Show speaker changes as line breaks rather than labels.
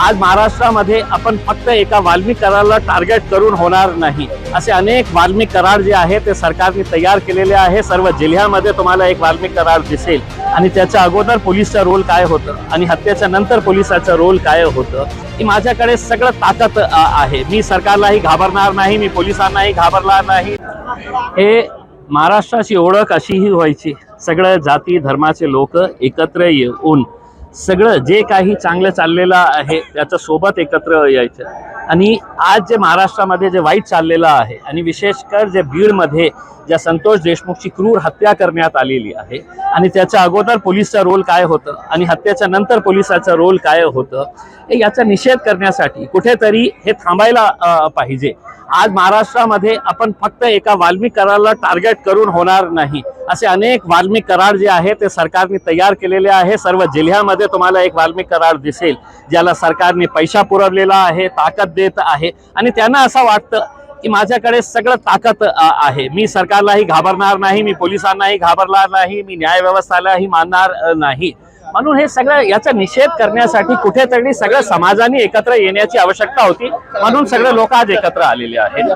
आज महाराष्ट्रामध्ये आपण फक्त एका वाल्मी कराराला टार्गेट करून होणार नाही. असे अनेक वाल्मी करार जे आहे ते सरकारने तयार केलेले आहे. सर्व जिल्ह्यामध्ये तुम्हाला एक वाल्मिक करार दिसेल. आणि त्याच्या अगोदर पोलीसचा रोल काय होतं? आणि हत्येच्या नंतर पोलिसाचं रोल काय होतं? की माझ्याकडे सगळं ताकद आहे. मी सरकारलाही घाबरणार नाही मी पोलिसांनाही घाबरणार नाही. हे महाराष्ट्राची ओळख अशीही व्हायची. सगळं जाती धर्माचे लोक एकत्र येऊन सगळं जे काही चांगलं चाललेलं आहे त्याच्या सोबत एकत्र यायचं. आणि आज जे महाराष्ट्रामध्ये जे वाईट चाललेलं आहे आणि विशेषकर जे बीडमध्ये ज्या संतोष देशमुखची क्रूर हत्या करण्यात आलेली आहे आणि त्याच्या अगोदर पोलिसचा रोल काय होतं आणि हत्येच्या नंतर पोलिसाचा रोल काय होतं याचा निषेध करण्यासाठी कुठेतरी हे थांबायला पाहिजे. आज महाराष्ट्रामध्ये आपण फक्त एका वाल्मिक कराराला टार्गेट करून होणार नाही असे अनेक वाल्मिक करार जे आहे ते सरकारने तयार केलेले आहे. सर्व जिल्ह्यामध्ये तुम्हाला एक वाल्मिक करार दिसेल ज्याला सरकारने पैसा पुरवलेला आहे ताकद देत आहे. आणि त्यांना असं वाटतं की माझ्याकडे सगळं ताकद आहे. मी सरकारलाही घाबरणार नाही मी पोलिसांनाही घाबरणार नाही मी न्याय व्यवस्थालाही मानणार नाही. म्हणून हे सगळं याचा निषेध करण्यासाठी कुठेतरी सगळ्या समाजाने एकत्र येण्याची आवश्यकता होती. म्हणून सगळे लोक आज एकत्र आलेले आहेत.